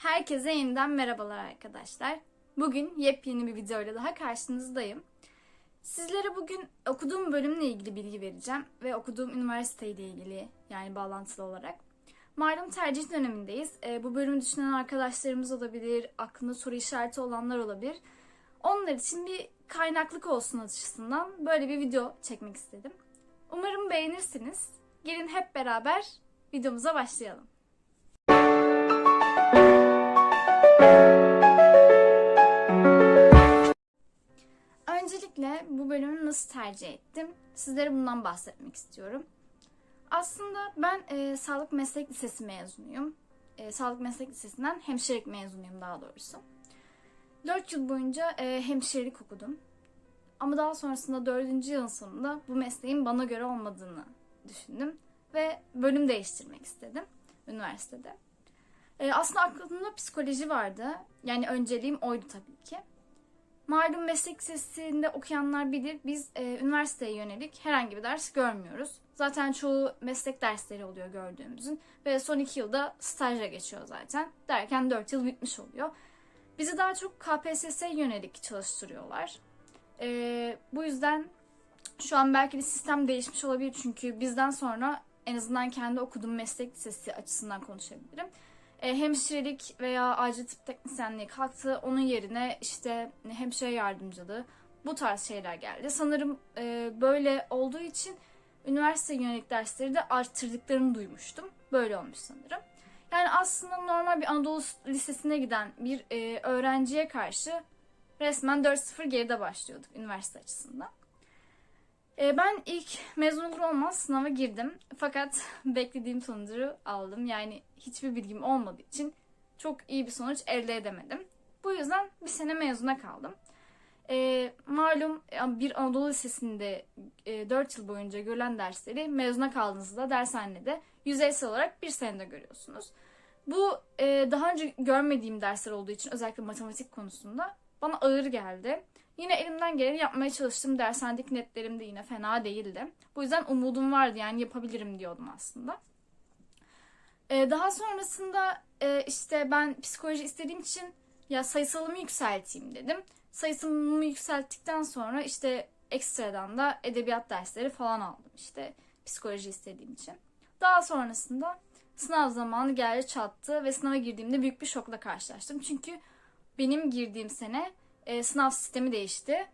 Herkese yeniden merhabalar arkadaşlar. Bugün yepyeni bir videoyla daha karşınızdayım. Sizlere bugün okuduğum bölümle ilgili bilgi vereceğim ve okuduğum üniversiteyle ilgili yani bağlantılı olarak. Malum tercih dönemindeyiz. E, bu bölümü düşünen arkadaşlarımız olabilir, aklında soru işareti olanlar olabilir. Onlar için bir kaynaklık olsun açısından böyle bir video çekmek istedim. Umarım beğenirsiniz. Gelin hep beraber videomuza başlayalım. Öncelikle bu bölümü nasıl tercih ettim? Sizlere bundan bahsetmek istiyorum. Aslında ben e, Sağlık Meslek Lisesi mezunuyum. E, Sağlık Meslek Lisesi'nden hemşirelik mezunuyum daha doğrusu. 4 yıl boyunca e, hemşirelik okudum. Ama daha sonrasında 4. yılın sonunda bu mesleğin bana göre olmadığını düşündüm. Ve bölüm değiştirmek istedim üniversitede. E, aslında aklımda psikoloji vardı. Yani önceliğim oydu tabii ki. Malum meslek lisesinde okuyanlar bilir biz e, üniversiteye yönelik herhangi bir ders görmüyoruz. Zaten çoğu meslek dersleri oluyor gördüğümüzün ve son iki yılda stajla geçiyor zaten. Derken dört yıl bitmiş oluyor. Bizi daha çok KPSS yönelik çalıştırıyorlar. E, bu yüzden şu an belki de sistem değişmiş olabilir çünkü bizden sonra en azından kendi okuduğum meslek lisesi açısından konuşabilirim e, hemşirelik veya acil tıp teknisyenliği kalktı. Onun yerine işte hemşire yardımcılığı bu tarz şeyler geldi. Sanırım e, böyle olduğu için üniversite yönelik dersleri de arttırdıklarını duymuştum. Böyle olmuş sanırım. Yani aslında normal bir Anadolu Lisesi'ne giden bir e, öğrenciye karşı resmen 4-0 geride başlıyorduk üniversite açısından. E, ben ilk mezun olur olmaz sınava girdim. Fakat beklediğim sonucu aldım. Yani hiçbir bilgim olmadığı için çok iyi bir sonuç elde edemedim. Bu yüzden bir sene mezuna kaldım. E, malum bir Anadolu Lisesi'nde e, 4 yıl boyunca görülen dersleri mezuna kaldığınızda dershanede yüzeysel olarak bir senede görüyorsunuz. Bu e, daha önce görmediğim dersler olduğu için özellikle matematik konusunda bana ağır geldi. Yine elimden geleni yapmaya çalıştım. Dershanedeki netlerim de yine fena değildi. Bu yüzden umudum vardı yani yapabilirim diyordum aslında. Ee, daha sonrasında e, işte ben psikoloji istediğim için ya sayısalımı yükselteyim dedim. Sayısalımı yükselttikten sonra işte ekstradan da edebiyat dersleri falan aldım işte psikoloji istediğim için. Daha sonrasında sınav zamanı geldi çattı ve sınava girdiğimde büyük bir şokla karşılaştım. Çünkü benim girdiğim sene e, sınav sistemi değişti.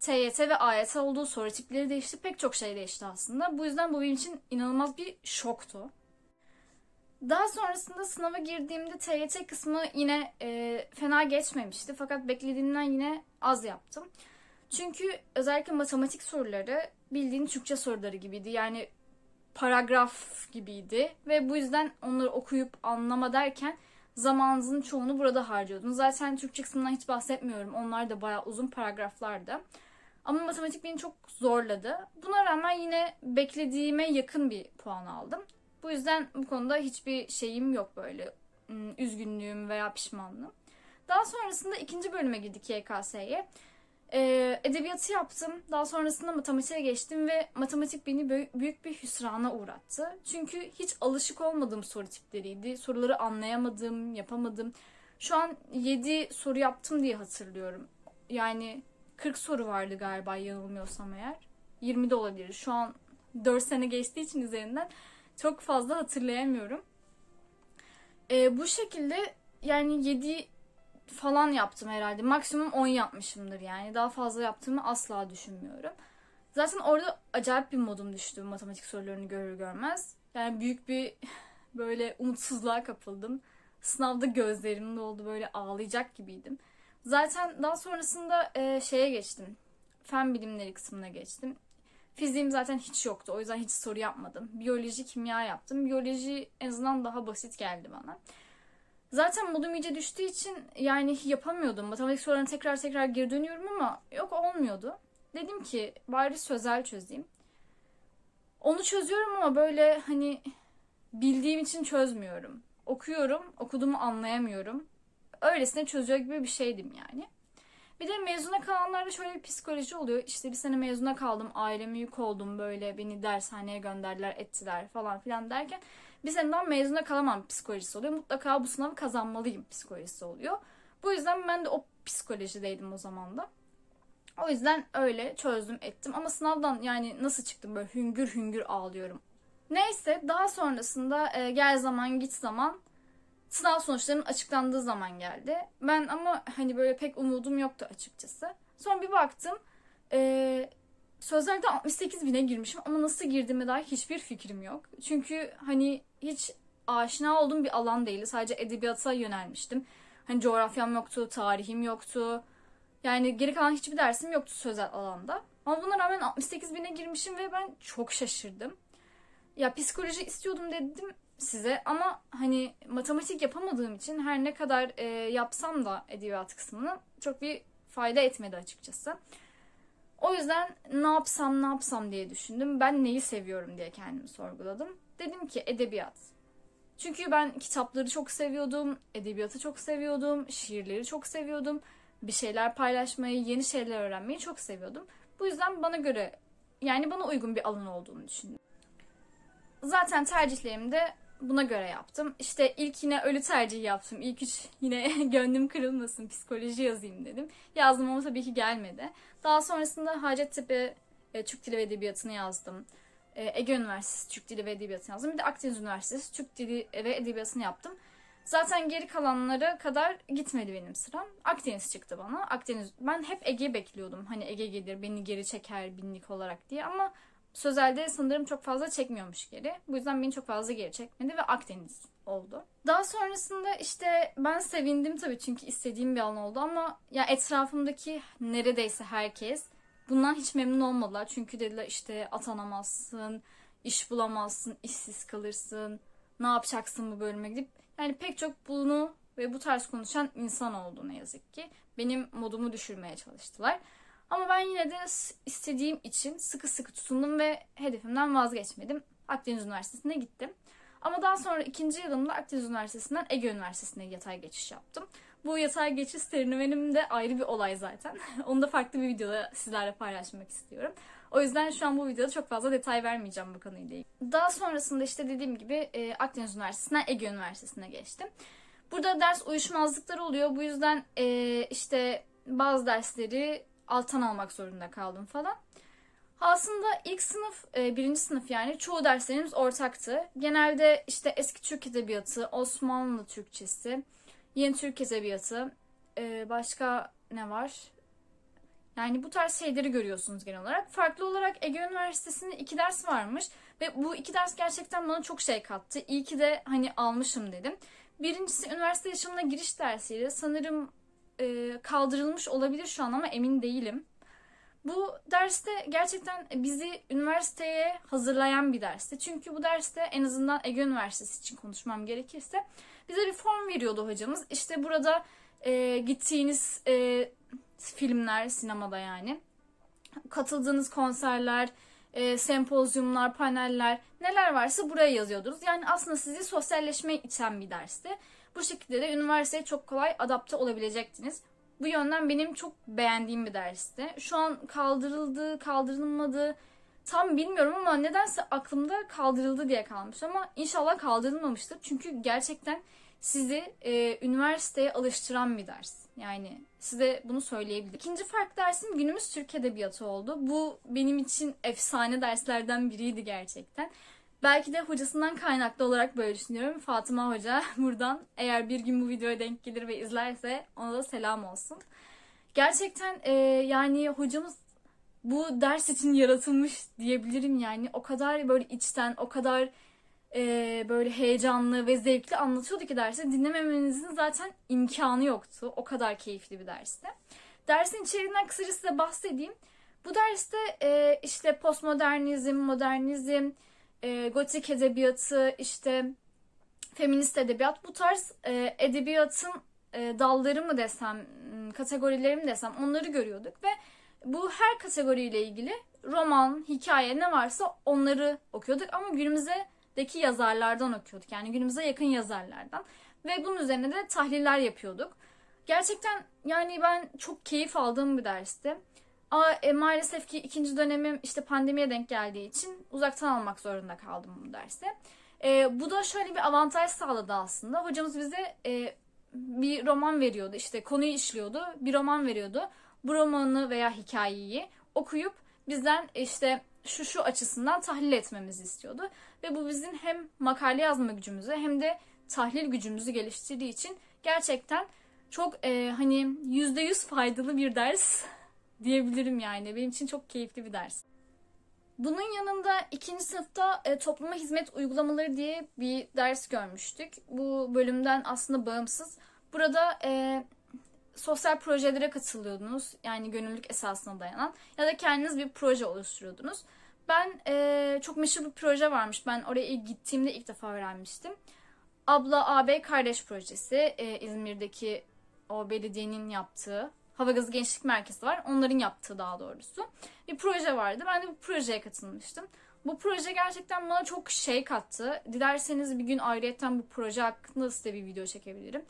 TYT ve AYT olduğu soru tipleri değişti. Pek çok şey değişti aslında. Bu yüzden bu benim için inanılmaz bir şoktu. Daha sonrasında sınava girdiğimde TYT kısmı yine e, fena geçmemişti. Fakat beklediğimden yine az yaptım. Çünkü özellikle matematik soruları bildiğin Türkçe soruları gibiydi. Yani paragraf gibiydi. Ve bu yüzden onları okuyup anlama derken zamanınızın çoğunu burada harcıyordunuz. Zaten Türkçe kısmından hiç bahsetmiyorum. Onlar da bayağı uzun paragraflardı. Ama matematik beni çok zorladı. Buna rağmen yine beklediğime yakın bir puan aldım. Bu yüzden bu konuda hiçbir şeyim yok böyle üzgünlüğüm veya pişmanlığım. Daha sonrasında ikinci bölüme girdik YKS'ye. Ee, edebiyatı yaptım. Daha sonrasında matematiğe geçtim ve matematik beni büyük bir hüsrana uğrattı. Çünkü hiç alışık olmadığım soru tipleriydi. Soruları anlayamadım, yapamadım. Şu an 7 soru yaptım diye hatırlıyorum. Yani 40 soru vardı galiba yanılmıyorsam eğer. 20 de olabilir. Şu an 4 sene geçtiği için üzerinden çok fazla hatırlayamıyorum. Ee, bu şekilde yani 7 falan yaptım herhalde. Maksimum 10 yapmışımdır yani. Daha fazla yaptığımı asla düşünmüyorum. Zaten orada acayip bir modum düştü matematik sorularını görür görmez. Yani büyük bir böyle umutsuzluğa kapıldım. Sınavda gözlerim doldu böyle ağlayacak gibiydim. Zaten daha sonrasında e, şeye geçtim. Fen bilimleri kısmına geçtim. Fiziğim zaten hiç yoktu. O yüzden hiç soru yapmadım. Biyoloji, kimya yaptım. Biyoloji en azından daha basit geldi bana. Zaten modum iyice düştüğü için yani yapamıyordum. Matematik sorularına tekrar tekrar geri dönüyorum ama yok olmuyordu. Dedim ki bari sözel çözeyim. Onu çözüyorum ama böyle hani bildiğim için çözmüyorum. Okuyorum, okuduğumu anlayamıyorum. Öylesine çözüyor gibi bir şeydim yani. Bir de mezuna kalanlarda şöyle bir psikoloji oluyor. İşte bir sene mezuna kaldım, aileme yük oldum böyle beni dershaneye gönderdiler, ettiler falan filan derken bir seneden mezuna kalamam psikolojisi oluyor. Mutlaka bu sınavı kazanmalıyım psikolojisi oluyor. Bu yüzden ben de o psikolojideydim o zaman da. O yüzden öyle çözdüm ettim. Ama sınavdan yani nasıl çıktım böyle hüngür hüngür ağlıyorum. Neyse daha sonrasında e, gel zaman git zaman sınav sonuçlarının açıklandığı zaman geldi. Ben ama hani böyle pek umudum yoktu açıkçası. Sonra bir baktım e, sözlerde 68 bine girmişim ama nasıl girdiğime dair hiçbir fikrim yok. Çünkü hani hiç aşina olduğum bir alan değildi. Sadece edebiyata yönelmiştim. Hani coğrafyam yoktu, tarihim yoktu. Yani geri kalan hiçbir dersim yoktu sözel alanda. Ama buna rağmen 68 bine girmişim ve ben çok şaşırdım. Ya psikoloji istiyordum dedim size ama hani matematik yapamadığım için her ne kadar e, yapsam da edebiyat kısmını çok bir fayda etmedi açıkçası. O yüzden ne yapsam ne yapsam diye düşündüm. Ben neyi seviyorum diye kendimi sorguladım. Dedim ki edebiyat. Çünkü ben kitapları çok seviyordum, edebiyatı çok seviyordum, şiirleri çok seviyordum. Bir şeyler paylaşmayı, yeni şeyler öğrenmeyi çok seviyordum. Bu yüzden bana göre yani bana uygun bir alan olduğunu düşündüm. Zaten tercihlerimi de buna göre yaptım. İşte ilk yine ölü tercih yaptım. İlk üç yine gönlüm kırılmasın psikoloji yazayım dedim. Yazdım ama tabii ki gelmedi. Daha sonrasında Hacettepe e, Türk Dili ve Edebiyatı'nı yazdım. E, Ege Üniversitesi Türk Dili ve Edebiyatı'nı yazdım. Bir de Akdeniz Üniversitesi Türk Dili ve Edebiyatı'nı yaptım. Zaten geri kalanlara kadar gitmedi benim sıram. Akdeniz çıktı bana. Akdeniz ben hep Ege bekliyordum. Hani Ege gelir beni geri çeker binlik olarak diye ama Sözel'de sanırım çok fazla çekmiyormuş geri. Bu yüzden beni çok fazla geri çekmedi ve Akdeniz oldu. Daha sonrasında işte ben sevindim tabii çünkü istediğim bir alan oldu ama ya etrafımdaki neredeyse herkes bundan hiç memnun olmadılar. Çünkü dediler işte atanamazsın, iş bulamazsın, işsiz kalırsın, ne yapacaksın bu bölüme gidip. Yani pek çok bunu ve bu tarz konuşan insan oldu ne yazık ki. Benim modumu düşürmeye çalıştılar. Ama ben yine de istediğim için sıkı sıkı tutundum ve hedefimden vazgeçmedim. Akdeniz Üniversitesi'ne gittim. Ama daha sonra ikinci yılımda Akdeniz Üniversitesi'nden Ege Üniversitesi'ne yatay geçiş yaptım. Bu yatay geçiş serüvenim de ayrı bir olay zaten. Onu da farklı bir videoda sizlerle paylaşmak istiyorum. O yüzden şu an bu videoda çok fazla detay vermeyeceğim bu konuyla ilgili. Daha sonrasında işte dediğim gibi e, Akdeniz Üniversitesi'nden Ege Üniversitesi'ne geçtim. Burada ders uyuşmazlıkları oluyor. Bu yüzden e, işte bazı dersleri alttan almak zorunda kaldım falan. Aslında ilk sınıf, e, birinci sınıf yani çoğu derslerimiz ortaktı. Genelde işte eski Türk Edebiyatı, Osmanlı Türkçesi, Yeni Türk Edebiyatı, e, başka ne var? Yani bu tarz şeyleri görüyorsunuz genel olarak. Farklı olarak Ege Üniversitesi'nde iki ders varmış. Ve bu iki ders gerçekten bana çok şey kattı. İyi ki de hani almışım dedim. Birincisi üniversite yaşamına giriş dersiydi. Sanırım e, kaldırılmış olabilir şu an ama emin değilim. Bu derste gerçekten bizi üniversiteye hazırlayan bir dersti. Çünkü bu derste en azından Ege Üniversitesi için konuşmam gerekirse bize bir form veriyordu hocamız. İşte burada e, gittiğiniz e, filmler, sinemada yani, katıldığınız konserler, e, sempozyumlar, paneller neler varsa buraya yazıyordunuz. Yani aslında sizi sosyalleşmeye iten bir dersti. Bu şekilde de üniversiteye çok kolay adapte olabilecektiniz. Bu yönden benim çok beğendiğim bir dersti. Şu an kaldırıldı, kaldırılmadı tam bilmiyorum ama nedense aklımda kaldırıldı diye kalmış ama inşallah kaldırılmamıştır. Çünkü gerçekten sizi e, üniversiteye alıştıran bir ders. Yani size bunu söyleyebilirim. İkinci farklı dersim günümüz Türk Edebiyatı oldu. Bu benim için efsane derslerden biriydi gerçekten. Belki de hocasından kaynaklı olarak böyle düşünüyorum. Fatıma Hoca buradan eğer bir gün bu videoya denk gelir ve izlerse ona da selam olsun. Gerçekten e, yani hocamız bu ders için yaratılmış diyebilirim yani. O kadar böyle içten, o kadar e, böyle heyecanlı ve zevkli anlatıyordu ki dersi. Dinlememenizin zaten imkanı yoktu. O kadar keyifli bir dersti. Dersin içeriğinden kısaca size bahsedeyim. Bu derste e, işte postmodernizm, modernizm, e, gotik edebiyatı, işte feminist edebiyat bu tarz e, edebiyatın e, dalları mı desem, kategorileri mi desem onları görüyorduk ve bu her kategoriyle ilgili roman, hikaye ne varsa onları okuyorduk ama günümüzdeki yazarlardan okuyorduk. Yani günümüze yakın yazarlardan ve bunun üzerine de tahliller yapıyorduk. Gerçekten yani ben çok keyif aldığım bir dersti. Ama e, maalesef ki ikinci dönemim işte pandemiye denk geldiği için uzaktan almak zorunda kaldım bu dersi. E, bu da şöyle bir avantaj sağladı aslında. Hocamız bize e, bir roman veriyordu. işte konuyu işliyordu. Bir roman veriyordu. Bu romanı veya hikayeyi okuyup bizden işte şu şu açısından tahlil etmemizi istiyordu. Ve bu bizim hem makale yazma gücümüzü hem de tahlil gücümüzü geliştirdiği için gerçekten çok e, hani yüzde yüz faydalı bir ders diyebilirim yani. Benim için çok keyifli bir ders. Bunun yanında ikinci sınıfta e, topluma hizmet uygulamaları diye bir ders görmüştük. Bu bölümden aslında bağımsız. Burada e, sosyal projelere katılıyordunuz. Yani gönüllülük esasına dayanan. Ya da kendiniz bir proje oluşturuyordunuz. Ben e, çok meşhur bir proje varmış. Ben oraya gittiğimde ilk defa öğrenmiştim. Abla AB Kardeş Projesi e, İzmir'deki o belediyenin yaptığı Hava Gazı Gençlik Merkezi var. Onların yaptığı daha doğrusu. Bir proje vardı. Ben de bu projeye katılmıştım. Bu proje gerçekten bana çok şey kattı. Dilerseniz bir gün ayrıyetten bu proje hakkında size bir video çekebilirim.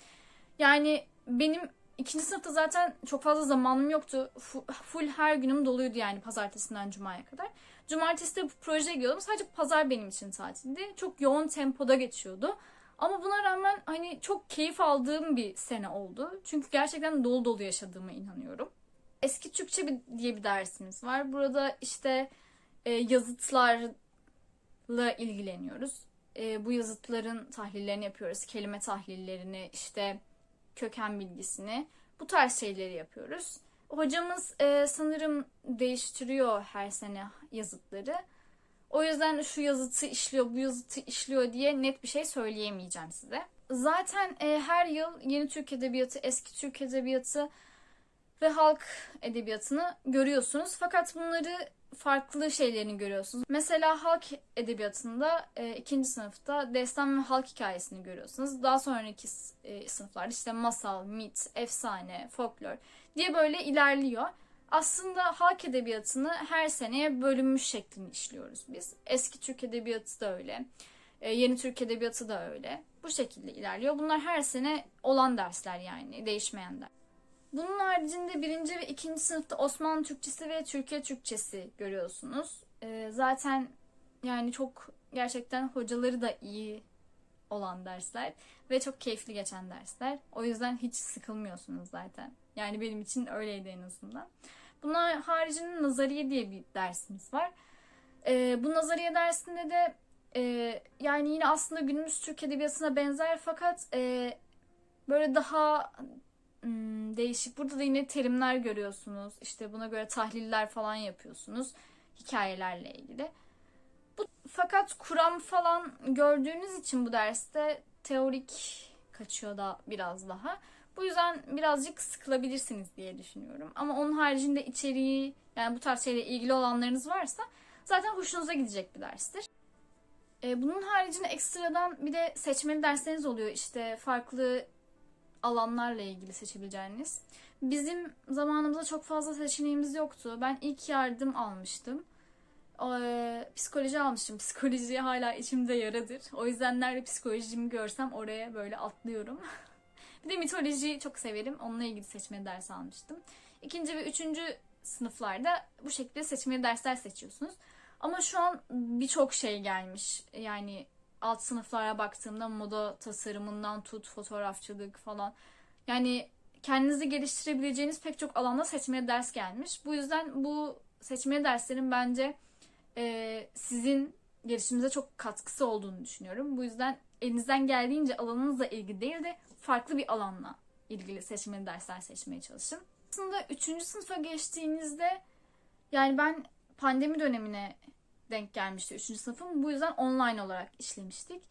Yani benim ikinci sınıfta zaten çok fazla zamanım yoktu. Full her günüm doluydu yani pazartesinden cumaya kadar. Cumartesi de bu projeye gidiyordum. Sadece pazar benim için tatildi. Çok yoğun tempoda geçiyordu. Ama buna rağmen hani çok keyif aldığım bir sene oldu. Çünkü gerçekten dolu dolu yaşadığıma inanıyorum. Eski Türkçe bir, diye bir dersimiz var. Burada işte e, yazıtlarla ilgileniyoruz. E, bu yazıtların tahlillerini yapıyoruz. Kelime tahlillerini, işte köken bilgisini. Bu tarz şeyleri yapıyoruz. Hocamız e, sanırım değiştiriyor her sene yazıtları. O yüzden şu yazıtı işliyor, bu yazıtı işliyor diye net bir şey söyleyemeyeceğim size. Zaten e, her yıl yeni Türk Edebiyatı, eski Türk Edebiyatı ve halk edebiyatını görüyorsunuz. Fakat bunları farklı şeylerini görüyorsunuz. Mesela halk edebiyatında e, ikinci sınıfta destan ve halk hikayesini görüyorsunuz. Daha sonraki e, sınıflarda işte masal, mit, efsane, folklor diye böyle ilerliyor. Aslında halk edebiyatını her seneye bölünmüş şeklini işliyoruz biz. Eski Türk Edebiyatı da öyle. E, yeni Türk Edebiyatı da öyle. Bu şekilde ilerliyor. Bunlar her sene olan dersler yani. Değişmeyen ders. Bunun haricinde birinci ve ikinci sınıfta Osmanlı Türkçesi ve Türkiye Türkçesi görüyorsunuz. E, zaten yani çok gerçekten hocaları da iyi olan dersler ve çok keyifli geçen dersler. O yüzden hiç sıkılmıyorsunuz zaten. Yani benim için öyleydi en azından. Bunlar haricinde nazariye diye bir dersimiz var. Ee, bu nazariye dersinde de e, yani yine aslında günümüz Türk Edebiyatı'na benzer fakat e, böyle daha hmm, değişik. Burada da yine terimler görüyorsunuz. İşte buna göre tahliller falan yapıyorsunuz. Hikayelerle ilgili. Bu, fakat kuram falan gördüğünüz için bu derste teorik kaçıyor da biraz daha. Bu yüzden birazcık sıkılabilirsiniz diye düşünüyorum. Ama onun haricinde içeriği yani bu tarz şeyle ilgili olanlarınız varsa zaten hoşunuza gidecek bir derstir. Ee, bunun haricinde ekstradan bir de seçmeli dersleriniz oluyor. İşte farklı alanlarla ilgili seçebileceğiniz. Bizim zamanımızda çok fazla seçeneğimiz yoktu. Ben ilk yardım almıştım. Ee, psikoloji almıştım. Psikoloji hala içimde yaradır. O yüzden nerede psikolojimi görsem oraya böyle atlıyorum. Bir de mitolojiyi çok severim. Onunla ilgili seçmeli ders almıştım. İkinci ve üçüncü sınıflarda bu şekilde seçmeli dersler seçiyorsunuz. Ama şu an birçok şey gelmiş. Yani alt sınıflara baktığımda moda tasarımından tut, fotoğrafçılık falan. Yani kendinizi geliştirebileceğiniz pek çok alanda seçmeli ders gelmiş. Bu yüzden bu seçmeli derslerin bence e, sizin gelişiminize çok katkısı olduğunu düşünüyorum. Bu yüzden elinizden geldiğince alanınızla ilgili değil de farklı bir alanla ilgili seçmeli dersler seçmeye çalışın. Aslında 3. sınıfa geçtiğinizde yani ben pandemi dönemine denk gelmişti 3. sınıfım. Bu yüzden online olarak işlemiştik.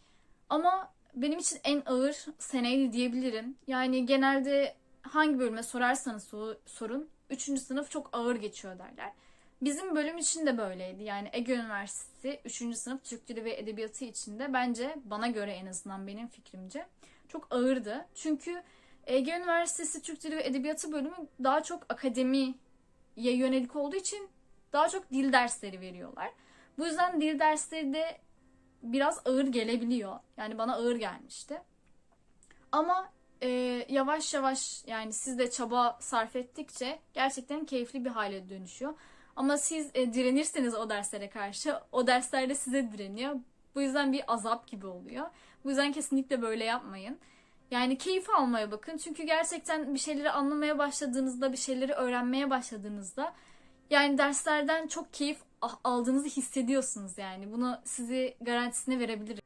Ama benim için en ağır seneydi diyebilirim. Yani genelde hangi bölüme sorarsanız sorun 3. sınıf çok ağır geçiyor derler. Bizim bölüm için de böyleydi. Yani Ege Üniversitesi 3. sınıf Türk Dili ve Edebiyatı için de bence bana göre en azından benim fikrimce çok ağırdı. Çünkü Ege Üniversitesi Türk Dili ve Edebiyatı bölümü daha çok akademiye yönelik olduğu için daha çok dil dersleri veriyorlar. Bu yüzden dil dersleri de biraz ağır gelebiliyor. Yani bana ağır gelmişti. Ama e, yavaş yavaş yani siz de çaba sarf ettikçe gerçekten keyifli bir hale dönüşüyor. Ama siz e, direnirseniz o derslere karşı o dersler de size direniyor. Bu yüzden bir azap gibi oluyor. Bu yüzden kesinlikle böyle yapmayın. Yani keyif almaya bakın. Çünkü gerçekten bir şeyleri anlamaya başladığınızda, bir şeyleri öğrenmeye başladığınızda yani derslerden çok keyif aldığınızı hissediyorsunuz yani. Bunu sizi garantisine verebilirim.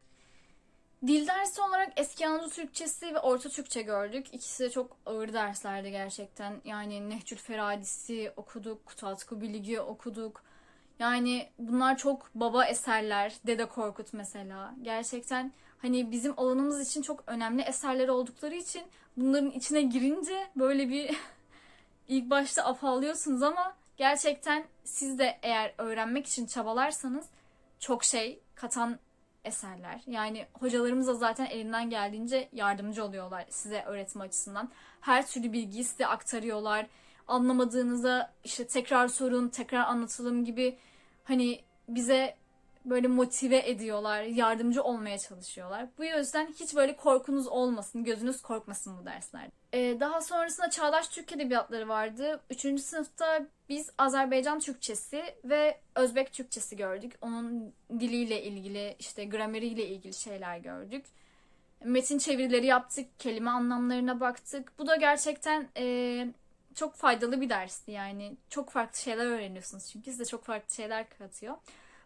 Dil dersi olarak eski Anadolu Türkçesi ve Orta Türkçe gördük. İkisi de çok ağır derslerdi gerçekten. Yani Nehcül Feradisi okuduk, Kutatku Bilgi okuduk. Yani bunlar çok baba eserler. Dede Korkut mesela. Gerçekten hani bizim alanımız için çok önemli eserler oldukları için bunların içine girince böyle bir ilk başta afallıyorsunuz ama gerçekten siz de eğer öğrenmek için çabalarsanız çok şey katan eserler. Yani hocalarımız da zaten elinden geldiğince yardımcı oluyorlar size öğretme açısından. Her türlü bilgiyi size aktarıyorlar. Anlamadığınızda işte tekrar sorun, tekrar anlatalım gibi hani bize böyle motive ediyorlar, yardımcı olmaya çalışıyorlar. Bu yüzden hiç böyle korkunuz olmasın, gözünüz korkmasın bu derslerde. Ee, daha sonrasında Çağdaş Türk Edebiyatları vardı. Üçüncü sınıfta biz Azerbaycan Türkçesi ve Özbek Türkçesi gördük. Onun diliyle ilgili, işte grameriyle ilgili şeyler gördük. Metin çevirileri yaptık, kelime anlamlarına baktık. Bu da gerçekten e, çok faydalı bir dersti yani. Çok farklı şeyler öğreniyorsunuz çünkü size çok farklı şeyler katıyor.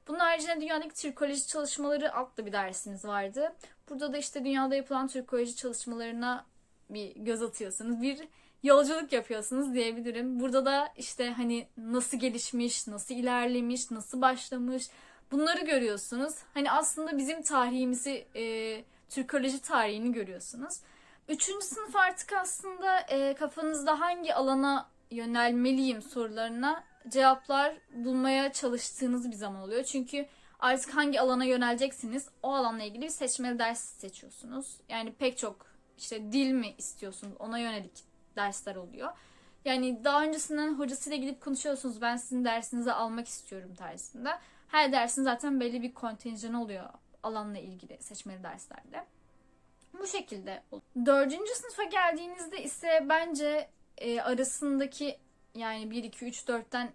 Bunun haricinde dünyadaki Türkoloji çalışmaları adlı bir dersiniz vardı. Burada da işte dünyada yapılan Türkoloji çalışmalarına bir göz atıyorsunuz. Bir yolculuk yapıyorsunuz diyebilirim. Burada da işte hani nasıl gelişmiş, nasıl ilerlemiş, nasıl başlamış bunları görüyorsunuz. Hani aslında bizim tarihimizi, e, Türkoloji tarihini görüyorsunuz. Üçüncü sınıf artık aslında e, kafanızda hangi alana yönelmeliyim sorularına cevaplar bulmaya çalıştığınız bir zaman oluyor. Çünkü artık hangi alana yöneleceksiniz o alanla ilgili bir seçmeli ders seçiyorsunuz. Yani pek çok işte dil mi istiyorsunuz ona yönelik dersler oluyor. Yani daha öncesinden hocasıyla gidip konuşuyorsunuz. Ben sizin dersinizi almak istiyorum tarzında. Her dersin zaten belli bir kontenjanı oluyor alanla ilgili seçmeli derslerde. Bu şekilde. Dördüncü sınıfa geldiğinizde ise bence e, arasındaki yani 1, 2, 3, 4'ten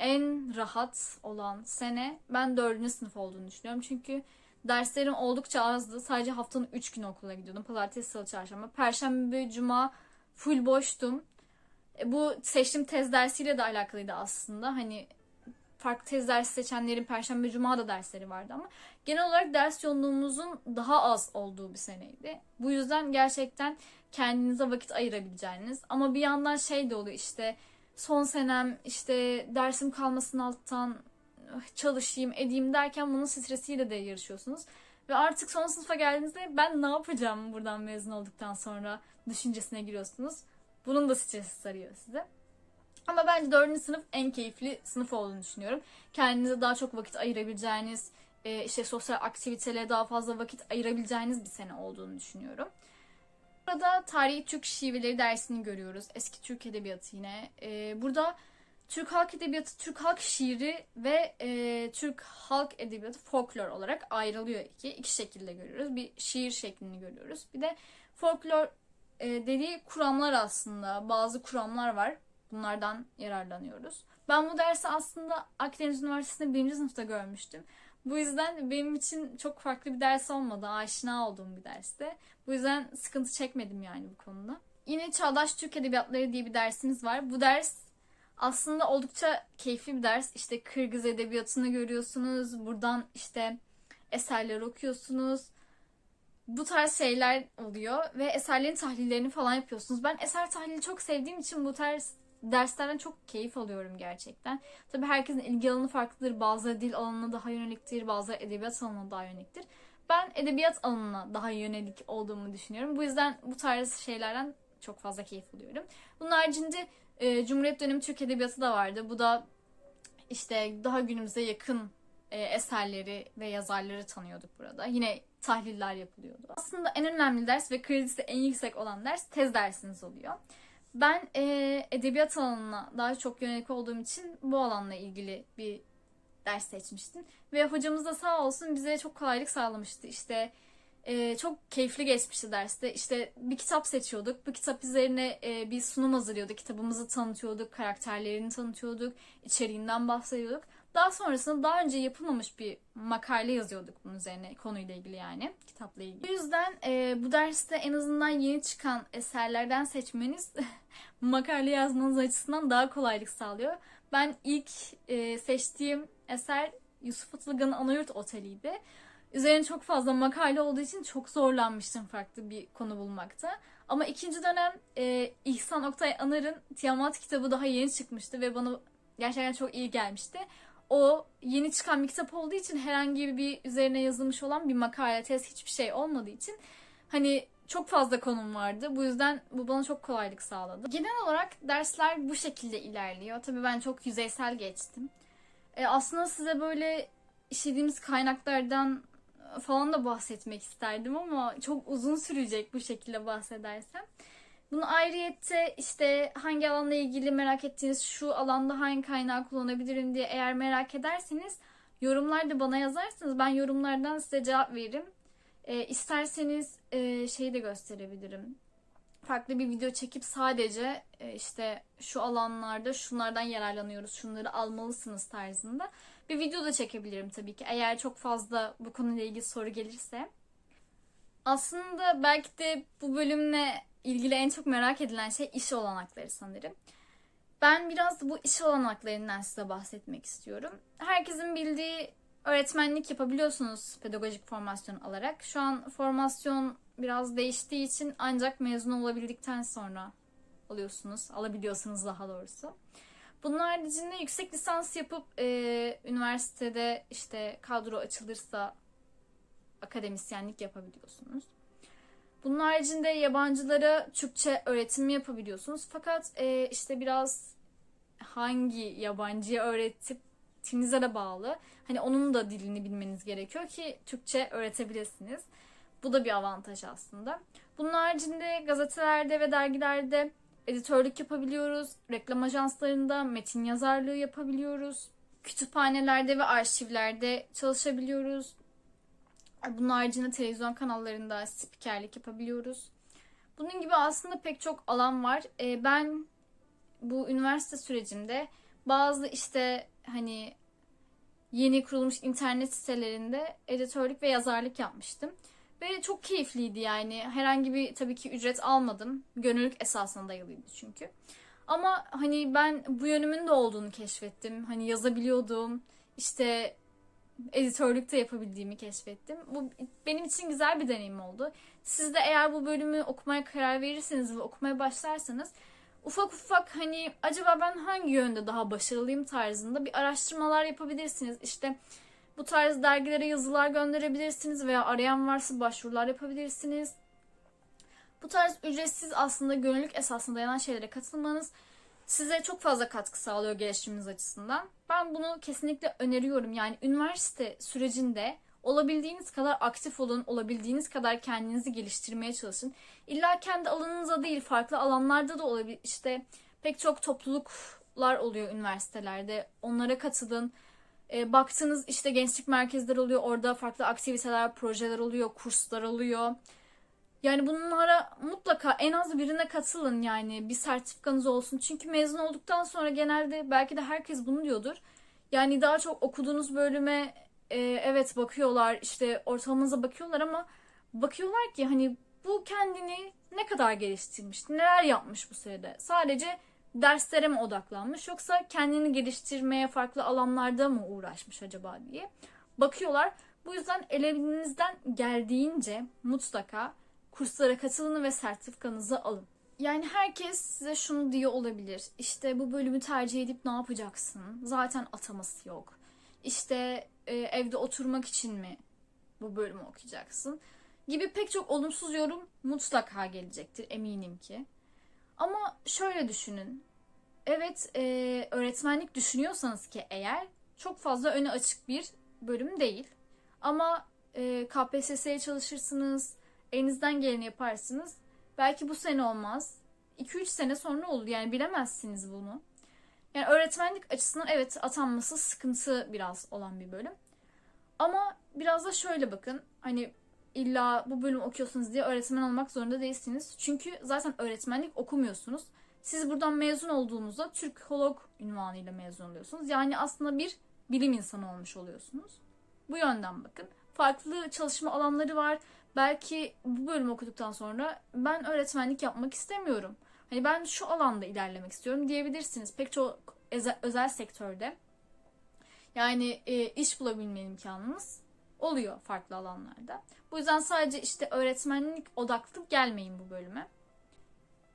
en rahat olan sene ben dördüncü sınıf olduğunu düşünüyorum. Çünkü derslerim oldukça azdı. Sadece haftanın 3 günü okula gidiyordum. Pazartesi, salı, çarşamba. Perşembe, cuma full boştum. E, bu seçtiğim tez dersiyle de alakalıydı aslında. Hani farklı tez dersi seçenlerin perşembe, cuma da dersleri vardı ama genel olarak ders yoğunluğumuzun daha az olduğu bir seneydi. Bu yüzden gerçekten kendinize vakit ayırabileceğiniz ama bir yandan şey de oluyor işte son senem işte dersim kalmasın alttan çalışayım edeyim derken bunun stresiyle de yarışıyorsunuz. Ve artık son sınıfa geldiğinizde ben ne yapacağım buradan mezun olduktan sonra düşüncesine giriyorsunuz. Bunun da stresi sarıyor size. Ama bence dördüncü sınıf en keyifli sınıf olduğunu düşünüyorum. Kendinize daha çok vakit ayırabileceğiniz, işte sosyal aktivitelere daha fazla vakit ayırabileceğiniz bir sene olduğunu düşünüyorum. Burada tarihi Türk şiveleri dersini görüyoruz. Eski Türk edebiyatı yine. E, burada Türk halk edebiyatı, Türk halk şiiri ve e, Türk halk edebiyatı folklor olarak ayrılıyor iki. İki şekilde görüyoruz. Bir şiir şeklini görüyoruz. Bir de folklor e, dediği kuramlar aslında. Bazı kuramlar var. Bunlardan yararlanıyoruz. Ben bu dersi aslında Akdeniz Üniversitesi'nde birinci sınıfta görmüştüm. Bu yüzden benim için çok farklı bir ders olmadı. Aşina olduğum bir derste. Bu yüzden sıkıntı çekmedim yani bu konuda. Yine Çağdaş Türk Edebiyatları diye bir dersiniz var. Bu ders aslında oldukça keyifli bir ders. İşte Kırgız Edebiyatı'nı görüyorsunuz. Buradan işte eserler okuyorsunuz. Bu tarz şeyler oluyor ve eserlerin tahlillerini falan yapıyorsunuz. Ben eser tahlili çok sevdiğim için bu tarz derslerden çok keyif alıyorum gerçekten. Tabii herkesin ilgi alanı farklıdır. Bazıları dil alanına daha yöneliktir, bazıları edebiyat alanına daha yöneliktir. Ben edebiyat alanına daha yönelik olduğumu düşünüyorum. Bu yüzden bu tarz şeylerden çok fazla keyif alıyorum. Bunun haricinde e, Cumhuriyet dönemi Türk Edebiyatı da vardı. Bu da işte daha günümüze yakın e, eserleri ve yazarları tanıyorduk burada. Yine tahliller yapılıyordu. Aslında en önemli ders ve kredisi en yüksek olan ders tez dersiniz oluyor. Ben e, edebiyat alanına daha çok yönelik olduğum için bu alanla ilgili bir ders seçmiştim. Ve hocamız da sağ olsun bize çok kolaylık sağlamıştı. İşte e, çok keyifli geçmişti derste. İşte bir kitap seçiyorduk. Bu kitap üzerine e, bir sunum hazırlıyorduk. Kitabımızı tanıtıyorduk, karakterlerini tanıtıyorduk, içeriğinden bahsediyorduk. Daha sonrasında daha önce yapılmamış bir makale yazıyorduk bunun üzerine konuyla ilgili yani kitapla ilgili. Bu yüzden e, bu derste en azından yeni çıkan eserlerden seçmeniz makale yazmanız açısından daha kolaylık sağlıyor. Ben ilk e, seçtiğim eser Yusuf Atılgan'ın Anayurt Oteli'ydi. Üzerine çok fazla makale olduğu için çok zorlanmıştım farklı bir konu bulmakta. Ama ikinci dönem e, İhsan Oktay Anar'ın Tiamat kitabı daha yeni çıkmıştı ve bana gerçekten çok iyi gelmişti. O yeni çıkan bir kitap olduğu için herhangi bir üzerine yazılmış olan bir makale, tez hiçbir şey olmadığı için hani çok fazla konum vardı. Bu yüzden bu bana çok kolaylık sağladı. Genel olarak dersler bu şekilde ilerliyor. Tabii ben çok yüzeysel geçtim. E, aslında size böyle işlediğimiz kaynaklardan falan da bahsetmek isterdim ama çok uzun sürecek bu şekilde bahsedersem. Bunu ayrıyette işte hangi alanla ilgili merak ettiğiniz şu alanda hangi kaynağı kullanabilirim diye eğer merak ederseniz yorumlarda bana yazarsanız ben yorumlardan size cevap veririm. E, isterseniz e, şeyi de gösterebilirim. Farklı bir video çekip sadece e, işte şu alanlarda şunlardan yararlanıyoruz, şunları almalısınız tarzında bir video da çekebilirim tabii ki. Eğer çok fazla bu konuyla ilgili soru gelirse. Aslında belki de bu bölümle ilgili en çok merak edilen şey iş olanakları sanırım. Ben biraz bu iş olanaklarından size bahsetmek istiyorum. Herkesin bildiği öğretmenlik yapabiliyorsunuz pedagojik formasyon alarak. Şu an formasyon biraz değiştiği için ancak mezun olabildikten sonra alıyorsunuz, alabiliyorsunuz daha doğrusu. Bunun haricinde yüksek lisans yapıp e, üniversitede işte kadro açılırsa akademisyenlik yapabiliyorsunuz. Bunun haricinde yabancılara Türkçe öğretim yapabiliyorsunuz. Fakat e, işte biraz hangi yabancıya öğrettiğinize de bağlı. Hani onun da dilini bilmeniz gerekiyor ki Türkçe öğretebilirsiniz. Bu da bir avantaj aslında. Bunun haricinde gazetelerde ve dergilerde editörlük yapabiliyoruz. Reklam ajanslarında metin yazarlığı yapabiliyoruz. Kütüphanelerde ve arşivlerde çalışabiliyoruz. Bunun haricinde televizyon kanallarında spikerlik yapabiliyoruz. Bunun gibi aslında pek çok alan var. Ee, ben bu üniversite sürecimde bazı işte hani yeni kurulmuş internet sitelerinde editörlük ve yazarlık yapmıştım. Ve çok keyifliydi yani. Herhangi bir tabii ki ücret almadım. Gönüllülük esasına dayalıydı çünkü. Ama hani ben bu yönümün de olduğunu keşfettim. Hani yazabiliyordum. İşte editörlük de yapabildiğimi keşfettim. Bu benim için güzel bir deneyim oldu. Siz de eğer bu bölümü okumaya karar verirseniz ve okumaya başlarsanız ufak ufak hani acaba ben hangi yönde daha başarılıyım tarzında bir araştırmalar yapabilirsiniz. İşte bu tarz dergilere yazılar gönderebilirsiniz veya arayan varsa başvurular yapabilirsiniz. Bu tarz ücretsiz aslında gönüllülük esasına dayanan şeylere katılmanız size çok fazla katkı sağlıyor gelişiminiz açısından. Ben bunu kesinlikle öneriyorum. Yani üniversite sürecinde olabildiğiniz kadar aktif olun, olabildiğiniz kadar kendinizi geliştirmeye çalışın. İlla kendi alanınıza değil, farklı alanlarda da olabilir. İşte pek çok topluluklar oluyor üniversitelerde. Onlara katılın. E, baktığınız işte gençlik merkezleri oluyor. Orada farklı aktiviteler, projeler oluyor, kurslar oluyor. Yani bunlara mutlaka en az birine katılın yani bir sertifikanız olsun. Çünkü mezun olduktan sonra genelde belki de herkes bunu diyordur. Yani daha çok okuduğunuz bölüme e, evet bakıyorlar işte ortalamanıza bakıyorlar ama bakıyorlar ki hani bu kendini ne kadar geliştirmiş, neler yapmış bu sürede. Sadece derslere mi odaklanmış yoksa kendini geliştirmeye farklı alanlarda mı uğraşmış acaba diye bakıyorlar. Bu yüzden elinizden geldiğince mutlaka kurslara katılın ve sertifikanızı alın. Yani herkes size şunu diyor olabilir. İşte bu bölümü tercih edip ne yapacaksın? Zaten ataması yok. İşte e, evde oturmak için mi bu bölümü okuyacaksın? Gibi pek çok olumsuz yorum mutlaka gelecektir eminim ki. Ama şöyle düşünün. Evet e, öğretmenlik düşünüyorsanız ki eğer çok fazla öne açık bir bölüm değil. Ama e, KPSS'ye çalışırsınız, elinizden geleni yaparsınız. Belki bu sene olmaz. 2-3 sene sonra olur yani bilemezsiniz bunu. Yani öğretmenlik açısından evet atanması sıkıntı biraz olan bir bölüm. Ama biraz da şöyle bakın. Hani illa bu bölüm okuyorsunuz diye öğretmen olmak zorunda değilsiniz. Çünkü zaten öğretmenlik okumuyorsunuz. Siz buradan mezun olduğunuzda Türkolog ünvanıyla mezun oluyorsunuz. Yani aslında bir bilim insanı olmuş oluyorsunuz. Bu yönden bakın. Farklı çalışma alanları var. Belki bu bölümü okuduktan sonra ben öğretmenlik yapmak istemiyorum. Hani ben şu alanda ilerlemek istiyorum diyebilirsiniz. Pek çok özel, sektörde yani e, iş bulabilme imkanınız oluyor farklı alanlarda. Bu yüzden sadece işte öğretmenlik odaklı gelmeyin bu bölüme.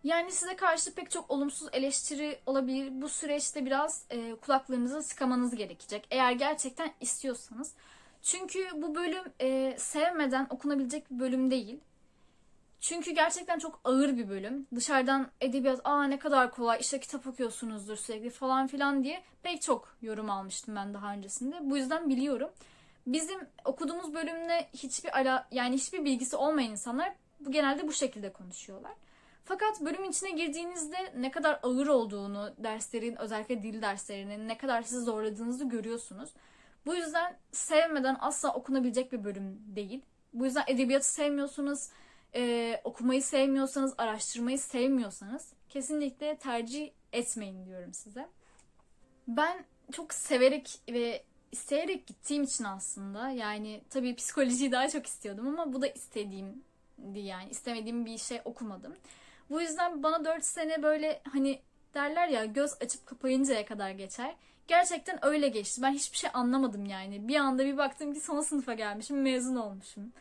Yani size karşı pek çok olumsuz eleştiri olabilir. Bu süreçte biraz e, kulaklarınızı sıkamanız gerekecek. Eğer gerçekten istiyorsanız. Çünkü bu bölüm e, sevmeden okunabilecek bir bölüm değil. Çünkü gerçekten çok ağır bir bölüm. Dışarıdan edebiyat aa ne kadar kolay işte kitap okuyorsunuzdur sürekli falan filan diye pek çok yorum almıştım ben daha öncesinde. Bu yüzden biliyorum. Bizim okuduğumuz bölümle hiçbir ala yani hiçbir bilgisi olmayan insanlar bu genelde bu şekilde konuşuyorlar. Fakat bölüm içine girdiğinizde ne kadar ağır olduğunu, derslerin özellikle dil derslerinin ne kadar sizi zorladığınızı görüyorsunuz. Bu yüzden sevmeden asla okunabilecek bir bölüm değil. Bu yüzden edebiyatı sevmiyorsunuz, e, okumayı sevmiyorsanız, araştırmayı sevmiyorsanız kesinlikle tercih etmeyin diyorum size. Ben çok severek ve isteyerek gittiğim için aslında yani tabii psikolojiyi daha çok istiyordum ama bu da istediğimdi yani istemediğim bir şey okumadım. Bu yüzden bana 4 sene böyle hani derler ya göz açıp kapayıncaya kadar geçer. Gerçekten öyle geçti. Ben hiçbir şey anlamadım yani. Bir anda bir baktım ki son sınıfa gelmişim, mezun olmuşum.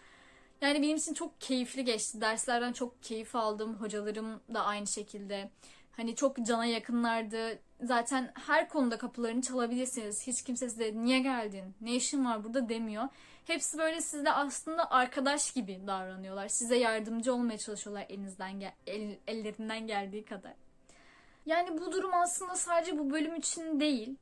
Yani benim için çok keyifli geçti. Derslerden çok keyif aldım. Hocalarım da aynı şekilde. Hani çok cana yakınlardı. Zaten her konuda kapılarını çalabilirsiniz. Hiç kimse size niye geldin, ne işin var burada demiyor. Hepsi böyle sizle aslında arkadaş gibi davranıyorlar. Size yardımcı olmaya çalışıyorlar elinizden gel el, ellerinden geldiği kadar. Yani bu durum aslında sadece bu bölüm için değil.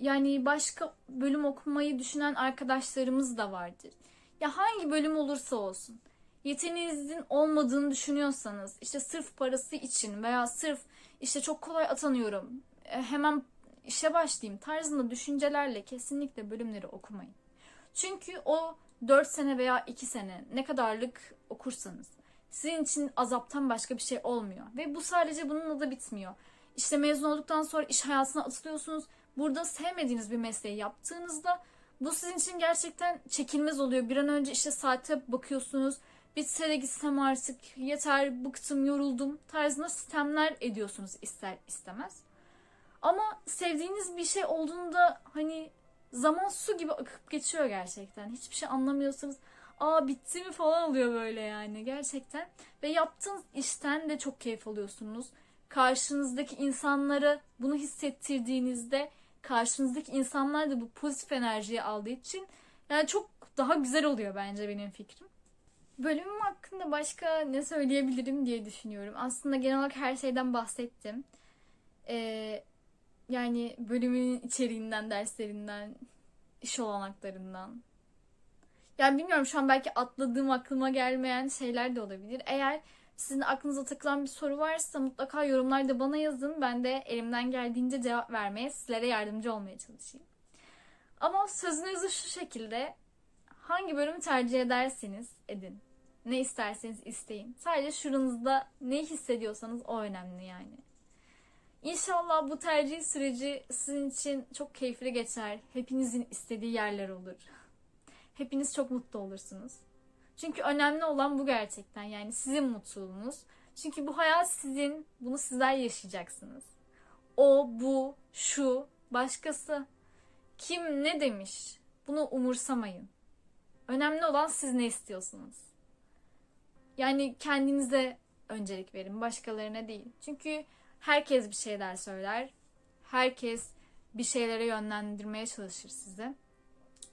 Yani başka bölüm okumayı düşünen arkadaşlarımız da vardır. Ya hangi bölüm olursa olsun. Yeteneğinizin olmadığını düşünüyorsanız, işte sırf parası için veya sırf işte çok kolay atanıyorum, e, hemen işe başlayayım tarzında düşüncelerle kesinlikle bölümleri okumayın. Çünkü o 4 sene veya 2 sene ne kadarlık okursanız sizin için azaptan başka bir şey olmuyor. Ve bu sadece bununla da bitmiyor. İşte mezun olduktan sonra iş hayatına atılıyorsunuz. Burada sevmediğiniz bir mesleği yaptığınızda bu sizin için gerçekten çekilmez oluyor. Bir an önce işte saate bakıyorsunuz. Bitse de gitsem artık yeter bıktım yoruldum tarzında sistemler ediyorsunuz ister istemez. Ama sevdiğiniz bir şey olduğunda hani zaman su gibi akıp geçiyor gerçekten. Hiçbir şey anlamıyorsanız aa bitti mi falan oluyor böyle yani gerçekten. Ve yaptığınız işten de çok keyif alıyorsunuz. Karşınızdaki insanlara bunu hissettirdiğinizde karşınızdaki insanlar da bu pozitif enerjiyi aldığı için yani çok daha güzel oluyor bence benim fikrim. Bölümüm hakkında başka ne söyleyebilirim diye düşünüyorum. Aslında genel olarak her şeyden bahsettim. Ee, yani bölümün içeriğinden, derslerinden, iş olanaklarından. Yani bilmiyorum şu an belki atladığım aklıma gelmeyen şeyler de olabilir. Eğer sizin aklınıza takılan bir soru varsa mutlaka yorumlarda bana yazın. Ben de elimden geldiğince cevap vermeye, sizlere yardımcı olmaya çalışayım. Ama sözünüzü şu şekilde hangi bölümü tercih ederseniz edin. Ne isterseniz isteyin. Sadece şuranızda ne hissediyorsanız o önemli yani. İnşallah bu tercih süreci sizin için çok keyifli geçer. Hepinizin istediği yerler olur. Hepiniz çok mutlu olursunuz. Çünkü önemli olan bu gerçekten. Yani sizin mutluluğunuz. Çünkü bu hayat sizin. Bunu sizler yaşayacaksınız. O, bu, şu, başkası. Kim ne demiş? Bunu umursamayın. Önemli olan siz ne istiyorsunuz. Yani kendinize öncelik verin, başkalarına değil. Çünkü herkes bir şeyler söyler. Herkes bir şeylere yönlendirmeye çalışır sizi.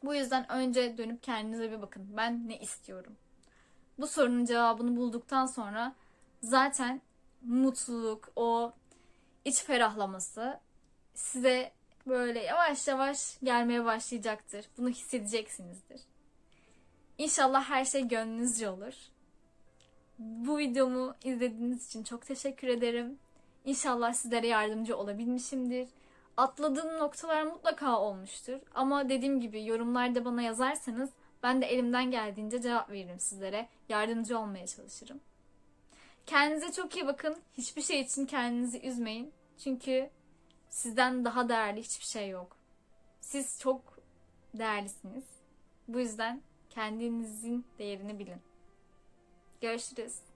Bu yüzden önce dönüp kendinize bir bakın. Ben ne istiyorum? Bu sorunun cevabını bulduktan sonra zaten mutluluk, o iç ferahlaması size böyle yavaş yavaş gelmeye başlayacaktır. Bunu hissedeceksinizdir. İnşallah her şey gönlünüzce olur. Bu videomu izlediğiniz için çok teşekkür ederim. İnşallah sizlere yardımcı olabilmişimdir. Atladığım noktalar mutlaka olmuştur. Ama dediğim gibi yorumlarda bana yazarsanız ben de elimden geldiğince cevap veririm sizlere. Yardımcı olmaya çalışırım. Kendinize çok iyi bakın. Hiçbir şey için kendinizi üzmeyin. Çünkü sizden daha değerli hiçbir şey yok. Siz çok değerlisiniz. Bu yüzden kendinizin değerini bilin. Görüşürüz.